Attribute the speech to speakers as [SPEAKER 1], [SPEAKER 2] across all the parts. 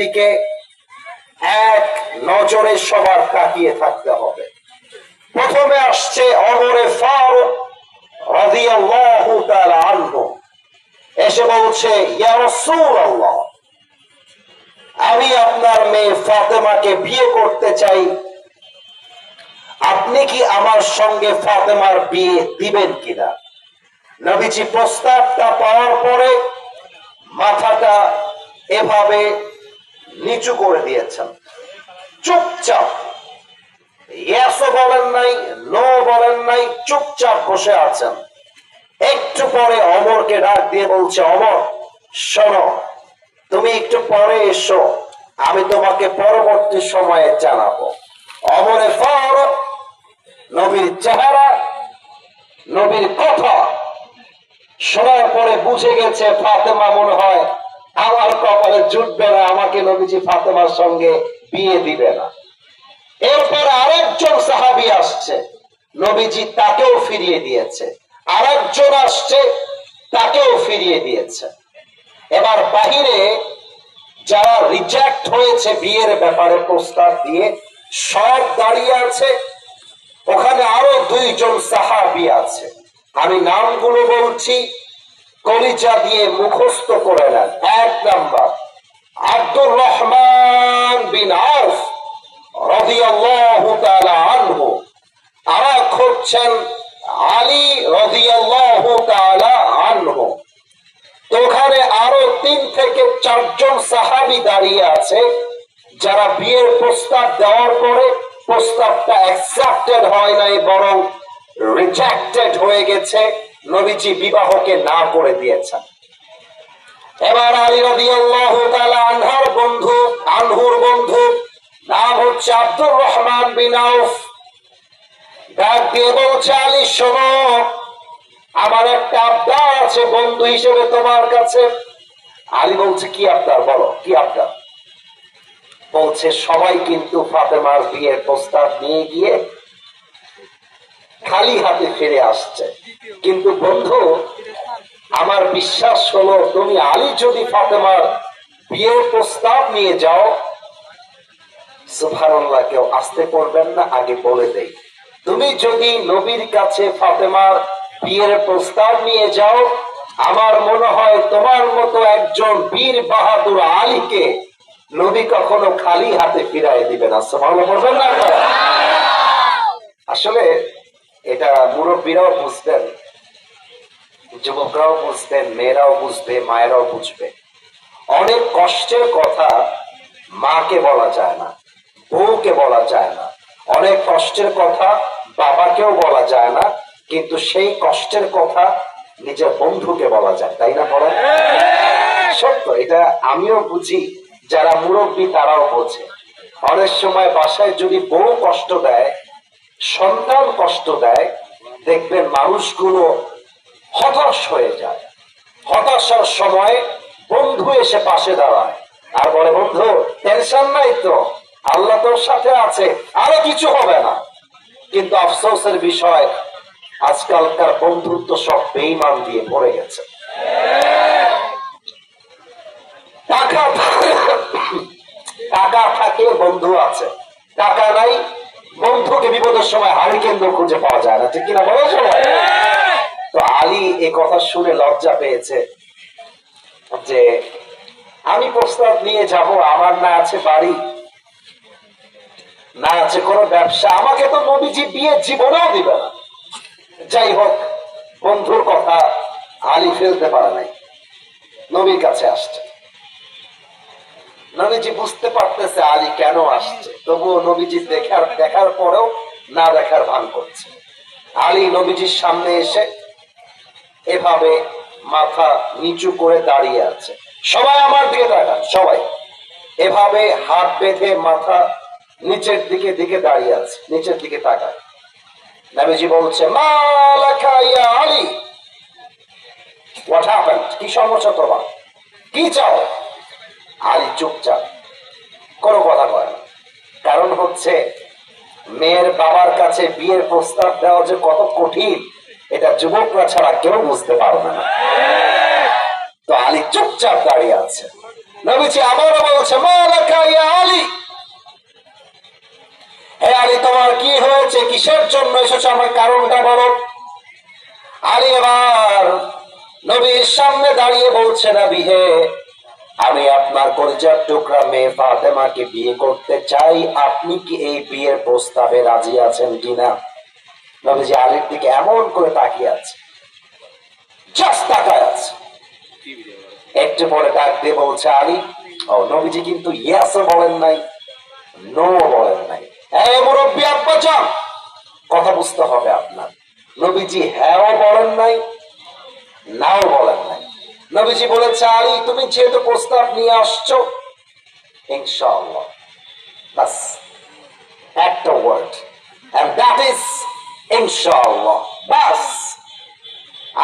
[SPEAKER 1] দিকে এক নজরে সবার তাকিয়ে থাকতে হবে। প্রথমে আসছে অমরে ফারুক রাদিয়াল্লাহু তাআলা আনহু। এসে বলছে, ইয়া রাসূলুল্লাহ, আমি আপনার মেয়ে ফাতেমাকে বিয়ে করতে চাই। আপনি কি আমার সঙ্গে ফাতেমার বিয়ে দিবেন কিনা? নবীজি প্রস্তাবটা পাওয়ার পরে মাথাটা এভাবে নিচু করে দিয়েছেন। চুপচাপ। ইয়াসও বলেন নাই নো বলেন নাই, চুপচাপ বসে আছেন। একটু পরে অমরকে ডাক দিয়ে বলছে, অমর, শোনো, তুমি একটু পরে এসো, আমি তোমাকে পরবর্তী সময়ে জানাব। অমরে ফারুক নবীর চেহারা, নবীর কথা। শোনার পরে বুঝে গেছে ফাতেমা মনে হয় আমার কপালে জুটবে না, আমাকে নবীজি ফাতেমার সঙ্গে বিয়ে দিবে না। এরপর আরেকজন সাহাবি আসছে, নবীজি তাকেও ফিরিয়ে দিয়েছে। আরেকজন আসছে, তাকেও ফিরিয়ে দিয়েছে। এবার বাহিরে যারা রিজেক্ট হয়েছে বিয়ের ব্যাপারে প্রস্তাব দিয়ে, সব দাঁড়িয়ে আছে, ওখানে আরও দুইজন সাহাবি আছে। আমি নামগুলো বলছি কলিজা দিয়ে মুখস্থ করে নেন। এক number, Abdur Rahman bin Auf রাদিয়াল্লাহু তাআলা আনহু। আরেক হচ্ছেন আলী রাদিয়াল্লাহু তাআলা আনহু। ওখানে আরও তিন থেকে চারজন সাহাবি দাঁড়িয়ে আছে, যারা বিয়ের প্রস্তাব দেওয়ার পরে প্রস্তাবটা অ্যাকসেপ্টেড হয় নাই, বরং রিজেক্টেড হয়ে গেছে। নবীজি বিবাহকে না করে দিয়েছেন। এবার আলী তাআলা আনহার বন্ধু, আনহুর বন্ধু, নাম হচ্ছে আব্দুর রহমান বিন আউফ। ডাক দিয়ে বলছে, আলী, শোনো, আমার একটা আবদার আছে বন্ধু হিসেবে তোমার কাছে। আলী বলছে, কি আবদার? বলো, কি আবদার? বলছে, সবাই কিন্তু ফাতেমার বিয়ের প্রস্তাব নিয়ে গিয়ে খালি হাতে ফিরে আসছে। কিন্তু বন্ধু, আমার বিশ্বাস হলো, তুমি আলী যদি ফাতেমার বিয়ের প্রস্তাব নিয়ে যাও সুফারল্লাহ কেউ আসতে করবেন না, আগে বলে দেই। তুমি যদি নবীর কাছে ফাতেমার বিয়ের প্রস্তাব নিয়ে যাও, আমার মনে হয় তোমার মতো একজন বীর বাহাদুর আলীকে নবী কখনো খালি হাতে ফিরাই দিবে না। সুবহানাল্লাহ, বলবেন না? আসলে মুরব্বীরাও বুঝতেন যুবকরাও বুঝতেন মেয়েরাও বুঝবে, মায়েরাও বুঝবে। অনেক কষ্টের কথা মাকে বলা যায় না, বউকে বলা যায় না। অনেক কষ্টের কথা বাবাকেও বলা যায় না, কিন্তু সেই কষ্টের কথা নিজের বন্ধুকে বলা যায়, তাই না বলেন? সত্য, এটা আমিও বুঝি, যারা মুরব্বী তারাও বোঝে। অনেক সময় বাসায় যদি বউ কষ্ট দেয়, সন্তান কষ্ট দেয় দেখবেন মানুষগুলো হতাশ হয়ে যায়। হতাশার সময় বন্ধু এসে পাশে দাঁড়ায়। আর বলে, বন্ধু টেনশন নাই তো। আল্লাহ তোর সাথে আছে, আরও কিছু হবে না। কিন্তু আফসোসের বিষয়, আজকালকার বন্ধুত্ব সব বেইমান দিয়ে পড়ে গেছে। টাকা টাকা থাকে বন্ধু আছে। টাকা নাই বন্ধুকে বিপদের সময় হারি কেন্দ্র খুঁজে পাওয়া যায় না, ঠিক কিনা বলো তো আলী এ কথা শুনে লজ্জা পেয়েছে যে আমি প্রস্তাব নিয়ে যাব, আমার না আছে বাড়ি, না আছে কোনো ব্যবসা, আমাকে তো নবীজি বিয়ে জীবনেও দিবে না। যাই হোক, বন্ধুর কথা আলী ফেলতে পারে নাই, নবীর কাছে আসছে। নবীজি বুঝতে পারতেছে আলী কেন আসছে। তবুও নবীজি দেখার দেখার পরেও না দেখার ভান করছে। আলী নবীজির সামনে এসে এভাবে মাথা নিচু করে দাঁড়িয়ে আছে। সবাই আমার দিকে তাকান, সবাই। এভাবে হাত বেঁধে মাথা নিচের দিকে দিকে দাঁড়িয়ে আছে, নিচের দিকে তাকায় নবীজি বলছে, মা আলী। কি সমস্যা তোমার? কি চাও? আলী চুপচাপ। কোনো কথা কয় কারণ হচ্ছে, মেয়ের বাবার কাছে বিয়ের প্রস্তাব দেওয়া যে কত কঠিন, এটা যুবকরা ছাড়া কেউ বুঝতে পারবে না। তো আলী চুপচাপ দাঁড়িয়ে আছে। নবীজি আবারও বলছে আলী। হে আলী, তোমার কি হয়েছে? কিসের জন্য এসেছ? আমার কারণটা বলো। আলী এবার নবীর সামনে দাঁড়িয়ে বলছে না হে আমি আপনার কলিজার টুকরা মেয়ে ফাতেমাকে বিয়ে করতে চাই। আপনি কি এই বিয়ের প্রস্তাবে রাজি আছেন কিনা? নবীজি আলীর দিকে এমন করে তাকিয়ে আছে। জাস্ট তাকায় আছে। একটু পরে ডাক দিয়ে বলছে, আলী, ও নবীজি কিন্তু ইয়াসও বলেন নাই নো বলেন নাই। এই মুরব্বী আব্বা যান। কথা বুঝতে হবে আপনার। নবীজি হ্যাঁও বলেন নাই, নাও নবীজি বলেছে, আলী, তুমি যেহেতু প্রস্তাব নিয়ে আসছো একটা ওয়ার্ড বাস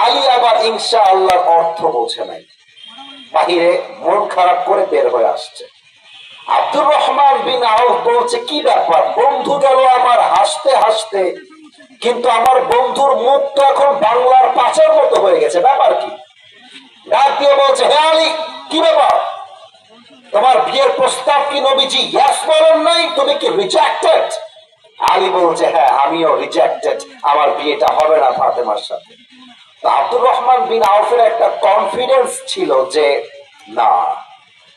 [SPEAKER 1] আলী আবার অর্থ বোঝে নাই। বাহিরে মন খারাপ করে বের হয়ে আসছে। আব্দুর রহমান বিন আউফ বলছে, কি ব্যাপার? বন্ধু গেল আমার হাসতে হাসতে, কিন্তু আমার বন্ধুর মুখ তো এখন বাংলার পাঁচের মতো হয়ে গেছে। ব্যাপার কি? বলছে আলী, কি ব্যাপার? তোমার বিয়ের প্রস্তাব কি নবীজি নাই? তুমি কি রিজেক্টেড আলী বলছে হ্যাঁ আমিও রিজেক্টেড আমার বিয়েটা হবে না ফাতেমার সাথে। আব্দুর রহমান বিন আউফের একটা কনফিডেন্স ছিল যে, না,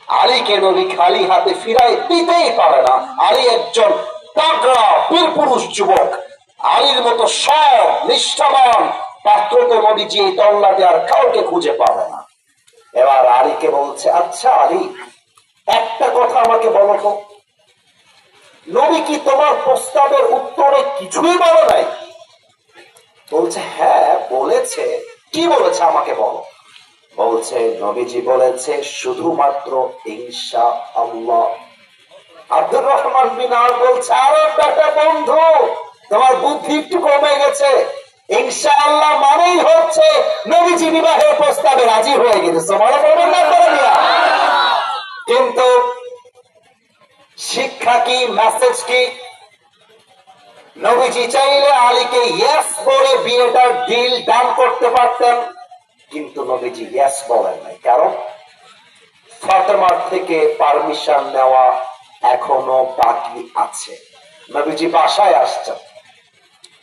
[SPEAKER 1] আলীকে নবী খালি হাতে ফিরাই দিতেই পারে না। আলী একজন তাগড়া বীর পুরুষ যুবক। আলীর মতো সব নিষ্ঠাবান পাত্র নবীজি এই তল্লাতে আর কাউকে খুঁজে পাবে না। এবার আলীকে বলছে আচ্ছা আলী, একটা কথা আমাকে বলো তো। নবী কি তোমার প্রস্তাবের উত্তরে কিছুই বলে নাই? বলছে হ্যাঁ বলেছে। কি বলেছে আমাকে বলো? বলছে, নবীজি বলেছে, শুধুমাত্র ইনশা আল্লাহ। আব্দুর রহমান বিনার বলছে, আরে বেটা বন্ধু, তোমার বুদ্ধি একটু কমে গেছে। ইনশা আল্লাহ মানেই হচ্ছে নবীজি বিবাহের প্রস্তাবে রাজি হয়ে গেছে। মনে করবেন কিন্তু শিক্ষা কি মেসেজ কি? নবীজি চাইলে আলীকে ইয়েস বলে বিয়েটার ডিল ডান করতে পারতেন, কিন্তু নবীজি ইয়েস বলেন নাই। কারণ ফাতেমার থেকে পারমিশন নেওয়া এখনও বাকি আছে। নবীজি বাসায় আসছেন।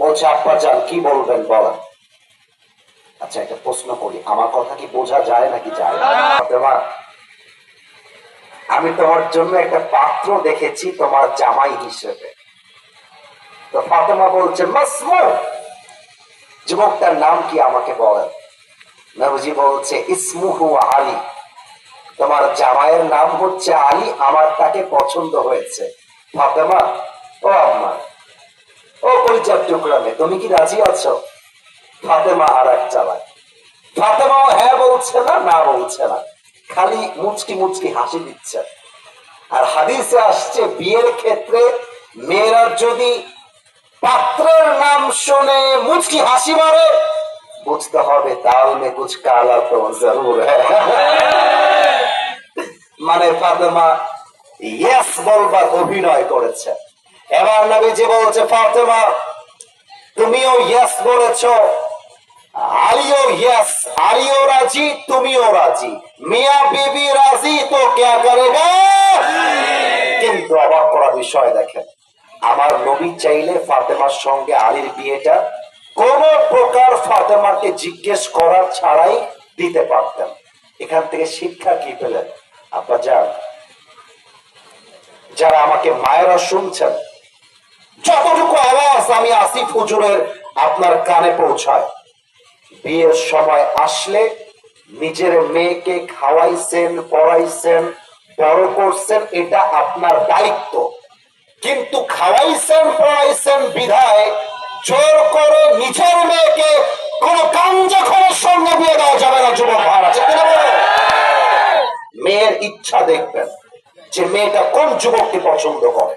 [SPEAKER 1] বলছে, আব্বা যান, কি বলবেন বলেন? আচ্ছা একটা প্রশ্ন করি, আমার কথা কি বোঝা যায় নাকি যায় না? আমি তোমার জন্য একটা পাত্র দেখেছি তোমার জামাই হিসেবে। তো ফাতেমা বলছে যুবকটার নাম কি আমাকে বলেন? নবজি বলছে, ইসমুহু আলী, তোমার জামাইয়ের নাম হচ্ছে আলী, আমার তাকে পছন্দ হয়েছে। ফাতেমা, ও আম্মা ও মেয়ে, তুমি কি রাজি আছো? ফাতেমা আর এক ফাতেমাও হ্যাঁ বলছে না না বলছে না। খালি মুচকি মুচকি হাসি দিচ্ছে। আর হাদিসে আসছে বিয়ের ক্ষেত্রে মেয়েরা যদি পাত্রের নাম শুনে মুচকি হাসি মারে বুঝতে হবে তাল মে কুচ কালা তো জরুর। মানে ফাতেমা ইয়েস বলবার অভিনয় করেছে। এবার নবীজি বলছে, ফাতেমা, তুমিও ইয়েস বলেছ। আলিও ইয়েস আলিও রাজি, তুমিও রাজি। মিয়া বিবি রাজি তো কে করেগা কিন্তু অবাক করা বিষয় দেখেন, আমার নবী চাইলে ফাতেমার সঙ্গে আলীর বিয়েটা কোন প্রকার ফাতেমাকে জিজ্ঞেস করা ছাড়াই দিতে পারতেন। এখান থেকে শিক্ষা কি পেলেন? আপনার যান, যারা আমাকে মায়েরা শুনছেন যতটুকু আওয়াজ আমি আসিফ হুজুরের আপনার কানে পৌঁছায়, বিয়ের সময় আসলে নিজের মেয়েকে খাওয়াইছেন, পড়াইছেন, বড় করছেন, এটা আপনার দায়িত্ব। কিন্তু খাওয়াইছেন, পড়াইছেন বিধায় জোর করে নিজের মেয়েকে কোন কাঞ্জা খরের সঙ্গে বিয়ে দেওয়া যাবে না, যুবক আছে মেয়ের ইচ্ছা দেখবেন যে মেয়েটা কোন যুবককে পছন্দ করে?